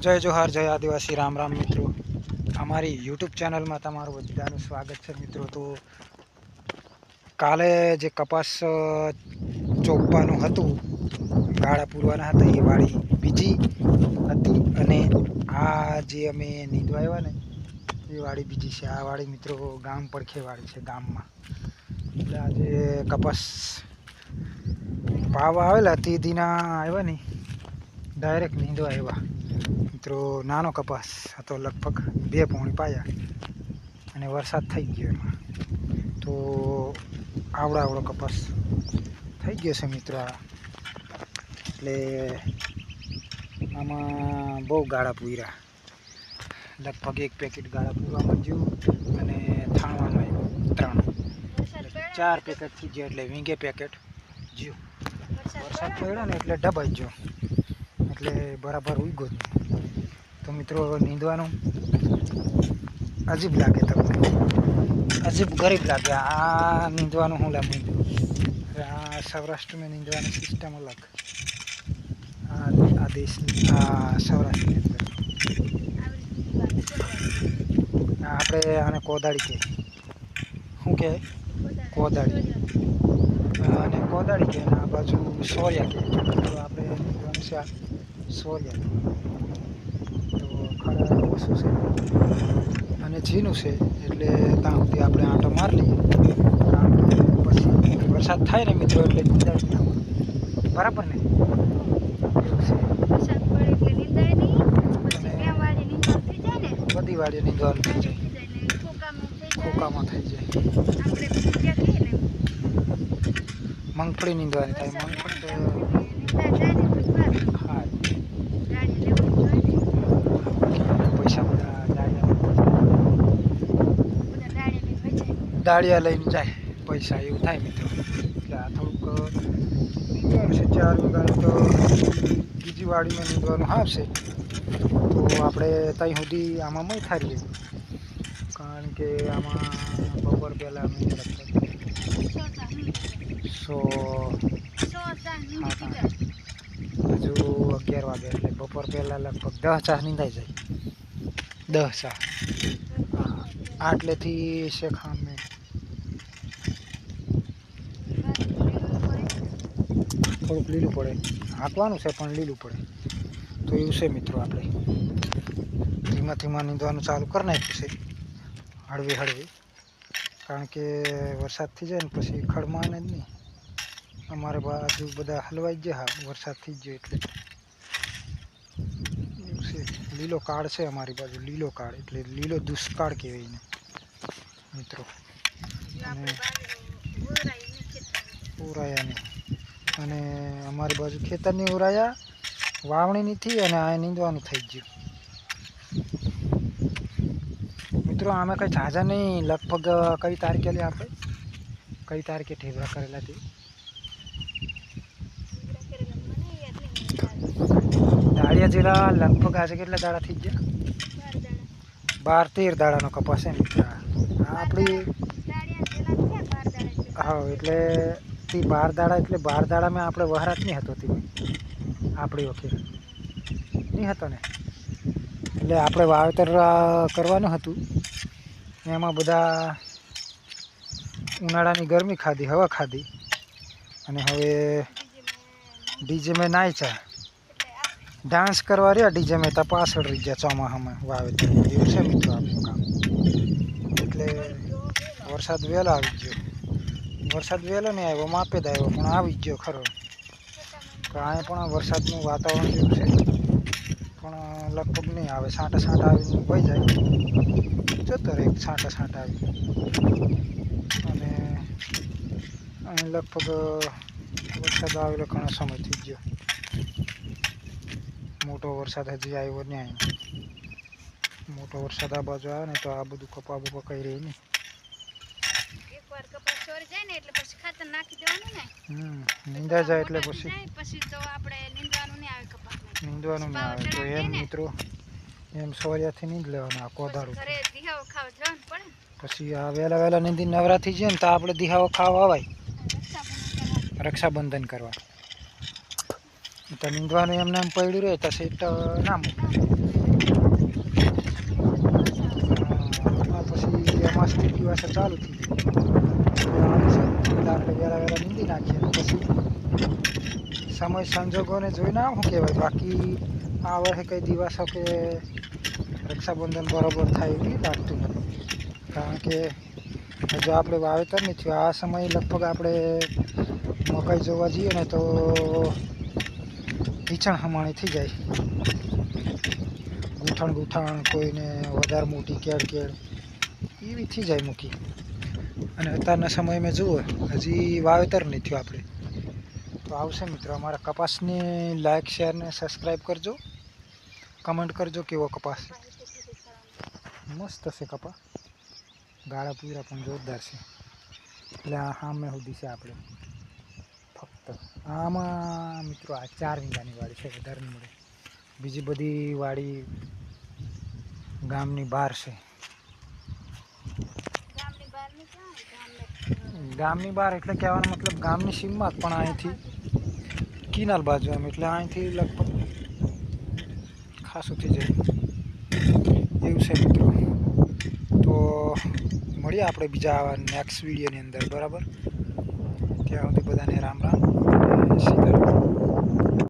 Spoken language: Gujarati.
જય જોહાર, જય આદિવાસી, રામ રામ મિત્રો. અમારી યુટ્યુબ ચેનલમાં તમારું બધાનું સ્વાગત છે મિત્રો. તો કાલે જે કપાસ ચોપવાનું હતું, ગાળા પૂરવાના હતા, એ વાળી બીજી હતી અને આ જે અમે નીંદવા આવ્યા ને, એ વાળી બીજી છે. આ વાળી મિત્રો ગામ પડખે વાળી છે, ગામમાં. એટલે આજે કપાસ ભાવ આવેલા તે દીના આવ્યા ને ડાયરેક્ટ નીંદવા આવ્યા. મિત્રો, નાનો કપાસ હતો લગભગ બે પોણી પાયા અને વરસાદ થઈ ગયો એમાં. તો આવડો આવડો કપાસ થઈ ગયો છે મિત્રો આ. એટલે આમાં બહુ ગાળા પૂર્યા. લગભગ એક પેકેટ ગાળા પૂરવામાં જ્યું અને થાણવાનું ત્રણ. ચાર પેકેટ થઈ ગયા એટલે વીંગે પેકેટ જ્યું. વરસાદ પડ્યો ને એટલે ડબાઈ ગયો એટલે બરાબર ઉગ્યો જ તો મિત્રો નીંદવાનું. અજીબ લાગે તમને. અજીબ ગરીબ લાગે. આ નીંદવાનું હું લાંબુ આ સૌરાષ્ટ્રમાં નીંદવાની સિસ્ટમ અલગ. આ દેશની આ સૌરાષ્ટ્રની અંદર. આપણે આને કોદાળી કે શું કહે? કોદાળી. અને કોદાળી કે આ બાજુ સોર્યા કે તો આપણે વંશા આ તો ખરા ઓછું છે. અને ઝીનું છે એટલે ત્યાં સુધી આપણે આંટો મારી લઈએ. કારણ કે પછી વરસાદ થાય ને મિત્રો એટલે નાખો બરાબર ને? નિંદાય બધી વાડીએ નીંદવાનું થઈ જાય. ખોકામાં થઈ જાય. મગફળી નીંદવાની થાય મગફળી હા. પૈસા બધા દાળિયા લઈને જાય. પૈસા એવું થાય મિત્રો. એટલે આ થોડુંક છે. ચાર વીઘાનું તો બીજી વાડીમાં નીંદવાનું આવશે તો આપણે ત્યાં સુધી આમાં મય થારીએ કારણ કે આમાં બપોર પહેલાં અમે લગભગ સો. હજુ અગિયાર વાગે એટલે બપોર પહેલાં લગભગ દસ ચાહ નીંદાઈ જાય. દસ હા આટલેથી શેખામ અમે થોડુંક લીલું પડે. હાંકવાનું છે પણ લીલું પડે. તો એવું છે મિત્રો આપણે. ધીમા ધીમા નીંદવાનું ચાલુ કરી નાખ્યું છે. હળવે હળવે. કારણ કે વરસાદ થઈ જાય ને પછી ખડમાને જ નહીં. અમારે બાજુ બધા હલવાઈ જ ગયા હા વરસાદ થઈ ગયો એટલે. એવું છે. લીલો કાળ છે અમારી બાજુ લીલો કાળ એટલે લીલો દુષ્કાળ કહેવાય એને. મિત્રો. અને બાજુ નહીં ખેતર. ઉરાયા નહીં. અને અમારી બાજુ ખેતરની ઉરાયા વાવણીની થઈ અને આ નીંદવાનું થઈ ગયું. મિત્રો અમે કંઈ ઝાઝા નહીં. લગભગ કઈ તારીખે લે આપણે? કઈ તારીખે ઠેબરા કરેલા તે. દાળિયા જેલા લગભગ આજે કેટલા દાડા થઈ ગયા? બાર તેર દાડાનો કપાસ છે મિત્ર આપણી. હા, એટલે તે બાર દાડા, એટલે બાર દાડામાં આપણે વહરાત નહીં હતો તે. આપણી વખતે નહીં હતો ને? એટલે આપણે વાવેતર કરવાનું હતું. એમાં બધા ઉનાળાની ગરમી ખાધી, હવા ખાધી. અને હવે ડીજે મેં નાચ્યા ડાન્સ કરવા રહ્યા ડીજે મેં તો રહી ગયા ચોમાસામાં વાવેતર. એવું છે મિત્રો આપણું કામ. એટલે વરસાદ વહેલો આવી ગયો. વરસાદ વહેલો નહીં આવ્યો, માપે આવ્યો, પણ આવી ગયો ખરો. તો અહીંયા પણ વરસાદનું વાતાવરણ જેવું છે. લગભગ નહીં આવે છાંટા સાંટા આવીને વહી જાય. જતો રહે છાંટા સાંટા આવી અને અહીં લગભગ વરસાદ આવેલો ઘણો સમય થઈ ગયો. મોટો વરસાદ હજી આવ્યો નહીં. અહીં મોટો વરસાદ આ બાજુ આવે ને તો આ બધું કપા બપા કઈ રહી નહીં. જાય ને એટલે પછી ખાતર નાખી દેવાનું ને. હમ નીંદા જાય એટલે પછી પછી તો આપણે નીંદવાનું ના આવે તો એમ મિત્રો એમ સોર્યાથી નીંદ લેવાનું આ કોદાળું પછી આ વહેલા વહેલા નીંદી નવરાથી જઈએ ને તો આપણે દિહાઓ ખાવા આવાય રક્ષાબંધન કરવા તો નીંદવાનું એમને એમ પડ્યું રહે તો સીટ ના મૂકે પછી એમાં સ્થિતિ ચાલુ થઈ ગયું આપણે વેરા વેરા નીંદી નાખીએ પછી સમય સંજોગોને જોઈને શું કહેવાય? બાકી આ વર્ષે કંઈ દિવસો કે રક્ષાબંધન બરોબર થાય એવી લાગતું નથી કારણ કે હજુ આપણે વાવેતર નહીં થયું. આ સમયે લગભગ આપણે મકાઈ જોવા જઈએ ને તો ઢીચણ હમાણી થઈ જાય. ગૂંથણ ગૂંથણ કોઈને વધારે મોટી કેળ કેળ એવી થઈ જાય મૂકી. અને અત્યારના સમયમાં જુઓ, હજી વાવેતર નહીં થયું આપણે. તો આવશે મિત્રો. અમારા કપાસને લાઈક શેર ને સબસ્ક્રાઈબ કરજો. કમેન્ટ કરજો કેવો કપાસ મસ્ત છે કપા ગાળા પૂરા પણ જોરદાર છે. એટલે સામે સુધી છે આપણે. ફક્ત આમાં મિત્રો આ ચાર વીંગાની વાડી છે, વધારે મળે. બીજી બધી વાડી ગામની બહાર છે ગામની બહાર નહીં ક્યાં ગામની બહાર એટલે કહેવાનો મતલબ ગામની સીમમાં જ, પણ અહીંથી કિનાલ બાજુ એમ, એટલે અહીંથી લગભગ ખાસ ઉઠી જાય. એવું છે મિત્રો. તો મળીએ આપણે બીજા નેક્સ્ટ વિડીયોની અંદર, બરાબર? ત્યાં સુધી બધાને રામ રામ સીતારામ